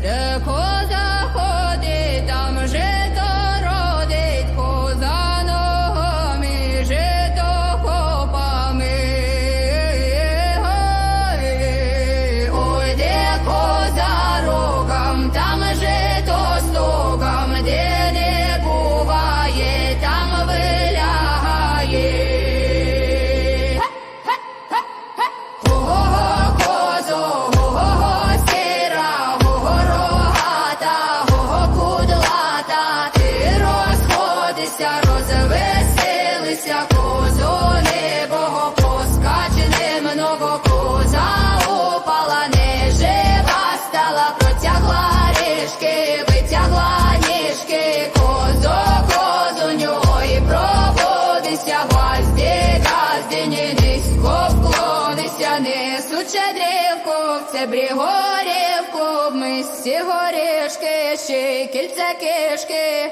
The Розвеселилися, розвеселися, козони, богопоскаченим новокоза опала, не жива стала, протягла ріжки, витягла ніжки, козо, козуню і проводися, газдіні низько вклонися, несуче дрівку, це брігорівку, в мисці горішки, ще кільце кишки.